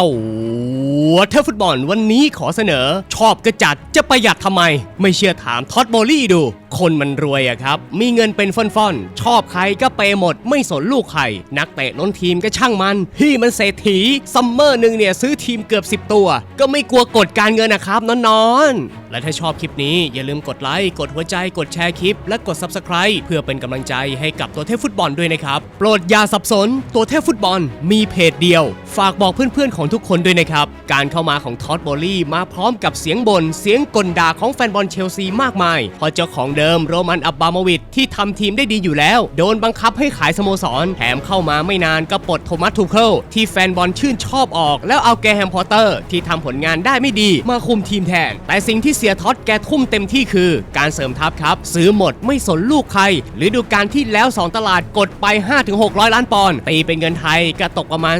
ตัวเทพฟุตบอลวันนี้ขอเสนอ ชอบกระจัดจะประหยัดทำไม ไม่เชื่อถามท็อตโบลี่ดู คนมันรวยอะครับ มีเงินเป็นฟ่อนๆ ชอบใครก็เปหมด ไม่สนลูกใคร นักเตะล้นทีมก็ช่างมัน พี่มันเศรษฐี ซัมเมอร์หนึ่งเนี่ยซื้อทีมเกือบ 10 ตัว ก็ไม่กลัวกฎการเงินนะครับนอนๆ และถ้าชอบคลิปนี้อย่าลืมกดไลค์ กดหัวใจ กดแชร์คลิป และกด Subscribe เพื่อเป็นกำลังใจให้กับตัวเทพฟุตบอลด้วยนะครับ โปรดอย่าสับสน ตัวเทพฟุตบอลมีเพจเดียว ฝากบอกเพื่อนๆของทุกคนด้วยนะครับ การเข้ามาของท็อตโบลี่มาพร้อมกับเสียงบน่นเสียงกลด่าของแฟนบอลเชลซีมากมายเพราะเจ้าของเดิิมโรมันอับบาโมวิชที่ทำทีมได้ดีอยู่แล้ว โดนบังคับให้ขายสโมสร แถมเข้ามาไม่นานก็ปลดโทมัสทูเคิลที่แฟนบอลชื่นชอบออก แล้วเอาแกแฮมพอตเตอร์ ที่ทำผลงานได้ไม่ดีมาคุมทีมแทน แต่สิ่งที่เสียท็อตแกทุ่มเต็มที่คือ การเสริมทัพครับ ซื้อหมดไม่สนลูกใคร หรือดูการที่แล้ว 2 ตลาดกดไป 5-600 ล้านปอนด์ตีเป็นเงินไทยก็ตกประมาณ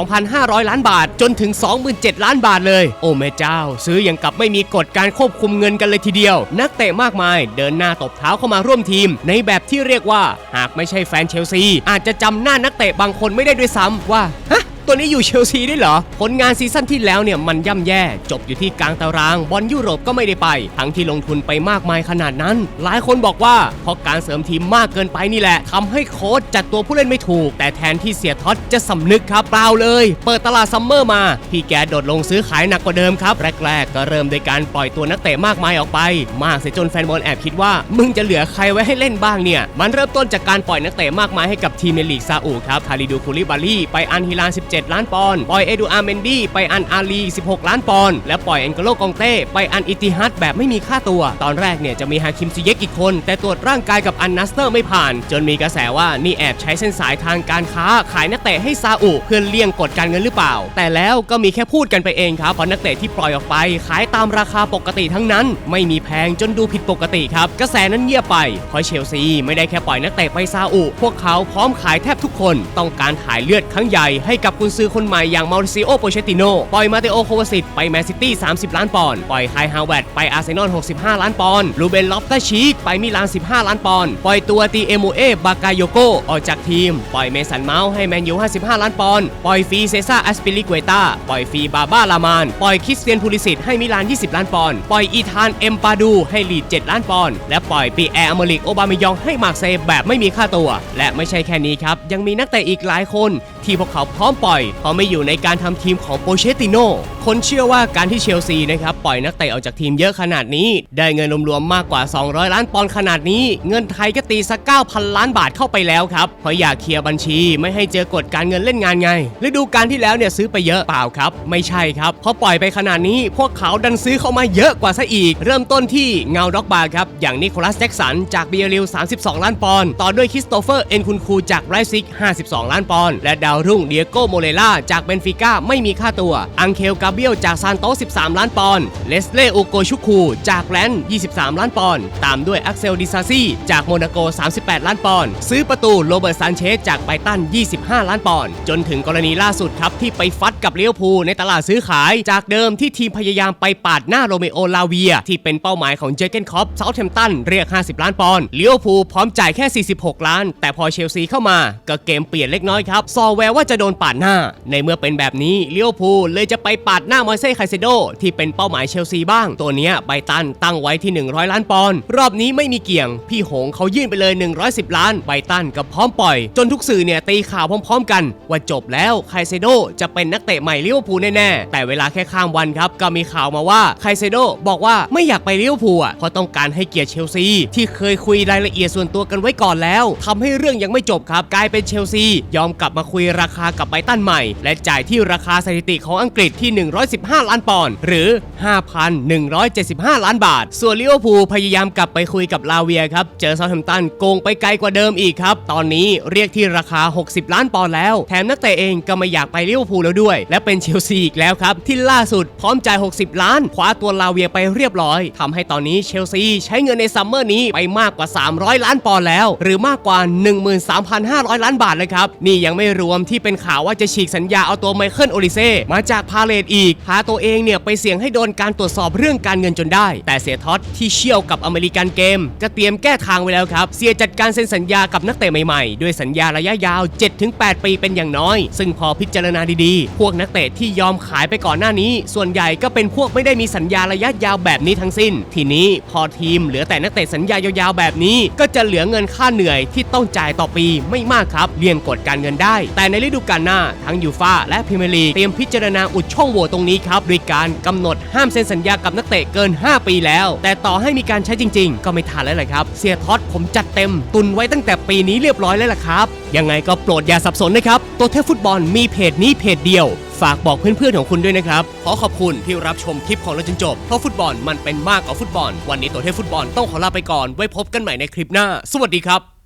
22,500 ล้านบาท จนถึง 27 ล้านบาทเลย โอ้แม่เจ้า ซื้ออย่างกับไม่มีกฎการควบคุมเงินกันเลยทีเดียว นักเตะมากมายเดินหน้าตบเท้าเข้ามาร่วมทีม ในแบบที่เรียกว่า หากไม่ใช่แฟนเชลซี อาจจะจำหน้านักเตะบางคนไม่ได้ด้วยซ้ำว่าฮะ ตัวนี้อยู่เชลซีได้วยเหรอ ผลงานซีซั่นที่แล้วเนี่ยมันย่ำแย่ จบอยู่ที่กลางตาราง บอลยุโรปก็ไม่ได้ไป ทั้งที่ลงทุนไปมากมายขนาดนั้น หลายคนบอกว่าเพราะการเสริมทีมมากเกินไปนี่แหละทำให้โค้ชจัดตัวผู้เล่นไม่ถูก แต่แทนที่เสียท็อตจะสำนึกครับเปล่าเลย เปิดตลาดซัมเมอร์มา พี่แกโดดลงซื้อขายหนักกว่าเดิมครับ แรก ๆ ก็เริ่มโดยการปล่อยตัวนักเตะมากมายออกไป มากเสียจนแฟนบอลแอบคิดว่า มึงจะเหลือใครไว้ให้เล่นบ้างเนี่ย มันเริ่มต้นจากการปล่อยนักเตะมากมายให้กับทีมในลีกซาอุครับคาริดูคูลิบาลีไปอันฮิลาน17 7 ล้านปอนด์ปล่อยเอดูอาร์เมนดี้ไปอันอาลี 16 ล้านปอนด์และปล่อยเอ็นโกโลกองเต้ไปอันอิติฮัดแบบไม่มีค่าตัว ตอนแรกเนี่ยจะมีฮาคิมซิเยกอีกคน แต่ตรวจร่างกายกับอันนัสเตอร์ไม่ผ่าน จนมีกระแสว่านี่แอบใช้เส้นสายทางการค้าขายนักเตะให้ซาอุเพื่อเลี่ยงกฎการเงินหรือเปล่า แต่แล้วก็มีแค่พูดกันไปเองครับเพราะนักเตะที่ปล่อยออกไป ขายตามราคาปกติทั้งนั้น ไม่มีแพงจนดูผิดปกติครับ กระแสนั้นเงียบไปเพราะเชลซีไม่ได้แค่ปล่อยนักเตะไปซาอุพวกเขาพร้อมขายแทบทุกคน ต้องการถ่ายเลือดครั้งใหญ่ให้กับกุนซือคนใหม่อย่างมาริซิโอโปเชติโนปล่อยมาเตโอโควาสิตไปแมนซิตี้ 30 ล้านปอนด์ปล่อยไคฮาวเวตไปอาร์เซนอล 65 ล้านปอนด์ลูเบนล็อฟตาชีกไปมิลาน 15 ล้านปอนด์ปล่อยตัวตีเอโมเอบากายโยโกออกจากทีม ปล่อยเมสันเมาส์ให้แมนยู 55 ล้านปอนด์ปล่อยฟรีเซซ่าแอสปิลิกเวตาปล่อยฟรีบาบ้าลามาน ปล่อยคริสเตียนพูลิสิตให้มิลาน 20 ล้านปอนด์ปล่อยอีธานเอ็มปาดูให้ลีด 7 ล้านปอนด์และปล่อยปีแอร์อเมริกโอบามายองให้มาร์เซย์แบบไม่มีค่าตัว และไม่ใช่แค่นี้ครับยังมีนักเตะอีกหลายคน ที่พวกเขาพร้อมปล่อยเพราะไม่อยู่ในการทำทีมของโปเชติโนคนเชื่อว่าการที่เชลซีนะครับปล่อยนักเตะออกจากทีมเยอะขนาดนี้ ได้เงินรวมๆมากกว่า 200 ล้านปอนด์ขนาดนี้ เงินไทยก็ตีสัก 9,000 ล้านบาทเข้าไปแล้วครับเพราะอยากเคลียร์บัญชีไม่ให้เจอกฎการเงินเล่นงานไงฤดูกาลที่แล้วเนี่ยซื้อไปเยอะเปล่าครับ ไม่ใช่ครับเพราะปล่อยไปขนาดนี้พวกเขาดันซื้อเข้ามาเยอะกว่าซะอีก เริ่มต้นที่เงาด็อกบาครับอย่างนิโคลัสแจ็กสันจากเบียริล32 ล้านปอนด์ต่อด้วยคริสโตเฟอร์เอ็นคุนคูจากไรซิก 52 ล้านปอนด์และดาวรุ่งเดียโกโมโเลล่าจากเบนฟิก้าไม่มีค่าตัว อังเคลกาเบียลจากซานโตส13 ล้านปอนด์ เลสเล่โอโกชุคูจากแลนด์23 ล้านปอนด์ ตามด้วยอักเซลดิซาซี่จากโมนาโก 38 ล้านปอนด์ ซื้อประตูโรเบิร์ตซานเชสจากไบตัน 25 ล้านปอนด์ จนถึงกรณีล่าสุดครับที่ไปฟัดกับเลี้ยวพูในตลาดซื้อขาย จากเดิมที่ทีมพยายามไปปาดหน้าโรเมโอลาเวีย ที่เป็นเป้าหมายของเจเกนคอปเซาท์แฮมป์ตันเรียก 50 ล้านปอนด์ เลี้ยวพูพร้อมจ่ายแค่ 46 ล้าน แต่พอเชลซีเข้ามาก็เกมเปลี่ยนเล็กน้อยครับซอแววว่าจะโดนปาดหน้าในเมื่อเป็นแบบนี้เลี้ยวพูเลยจะไปปาดหน้ามอยเซ่ไคเซโดที่เป็นเป้าหมายเชลซีบ้าง ตัวเนี้ยไบตันตั้งไว้ที่ 100 ล้านปอนด์รอบนี้ไม่มีเกี่ยง พี่หงเขายื่นไปเลย 110 ล้านไบตันก็พร้อมปล่อย จนทุกสื่อเนี่ยตีข่าวพร้อม ๆ กัน ว่าจบแล้วไคเซโดจะเป็นนักเตะใหม่เลิเวพูแน่ๆแต่เวลาแค่ข้ามวันครับก็มีข่าวมาว่าไคเซโดบอกว่าไม่อยากไปเลิเวพูอะเพราะต้องการให้เกียรติเชลซีที่เคยคุยรายละเอียดส่วนตัวกันไว้ก่อนแล้วทำให้เรื่องยังไม่จบครับกลายเป็นเชลซียอมกลับมาคุยราคากับไบตันใหม่ และจ่ายที่ราคาสถิติของอังกฤษที่ 115 ล้านปอนด์หรือ 5,175 ล้านบาท ส่วนลิเวอร์พูลพยายามกลับไปคุยกับลาเวียครับ เจอเซาท์แฮมป์ตันโกงไปไกลกว่าเดิมอีกครับ ตอนนี้เรียกที่ราคา 60 ล้านปอนด์แล้ว แถมนักเตะเองก็ไม่อยากไปลิเวอร์พูลแล้วด้วย และเป็นเชลซีอีกแล้วครับ ที่ล่าสุดพร้อมจ่าย 60 ล้านคว้าตัวลาเวียไปเรียบร้อยทำให้ตอนนี้เชลซีใช้เงินในซัมเมอร์นี้ไปมากกว่า 300 ล้านปอนด์แล้ว หรือมากกว่า 13,500 ล้านบาทเลยครับนี่ยังไม่รวมที่เป็นข่าวว่าจะฉีกสัญญาเอาตัวไมเคิลโอลิเซ่มาจากพาเลตอีก พาตัวเองเนี่ยไปเสี่ยงให้โดนการตรวจสอบเรื่องการเงินจนได้ แต่เสียท็อตที่เชี่ยวกับอเมริกันเกมก็เตรียมแก้ทางไว้แล้วครับ เสียจัดการเซ็นสัญญากับนักเตะใหม่ๆ ด้วยสัญญาระยะยาว 7-8 ปีเป็นอย่างน้อย ซึ่งพอพิจารณาดีๆ พวกนักเตะที่ยอมขายไปก่อนหน้านี้ ส่วนใหญ่ก็เป็นพวกไม่ได้มีสัญญาระยะยาวแบบนี้ทั้งสิ้น ทีนี้พอทีมเหลือแต่นักเตะสัญญายาวๆแบบนี้ก็จะเหลือเงินค่าเหนื่อยที่ต้องจ่ายต่อปีไม่มากครับเลี่ยงกฎการเงินได้ แต่ในฤดูกาลหน้าทั้งยูฟาและพรีเมียร์ลีกเตรียมพิจารณาอุดช่องโหว่ตรงนี้ครับด้วยการกำหนดห้ามเซ็นสัญญากับนักเตะเกิน 5 ปีแล้ว แต่ต่อให้มีการใช้จริง ๆ ก็ไม่ทันแล้วแหละครับ เสียท็อตผมจัดเต็ม ตุนไว้ตั้งแต่ปีนี้เรียบร้อยแล้วล่ะครับ ยังไงก็โปรดอย่าสับสนนะครับ ตัวเทพฟุตบอลมีเพจนี้เพจเดียวฝากบอกเพื่อนๆของคุณด้วยนะครับ ขอขอบคุณที่รับชมคลิปของเราจนจบ เพราะฟุตบอลมันเป็นมากกว่าฟุตบอล วันนี้ตัวเทพฟุตบอลต้องขอลาไปก่อน ไว้พบกันใหม่ในคลิปหน้า สวัสดีครับ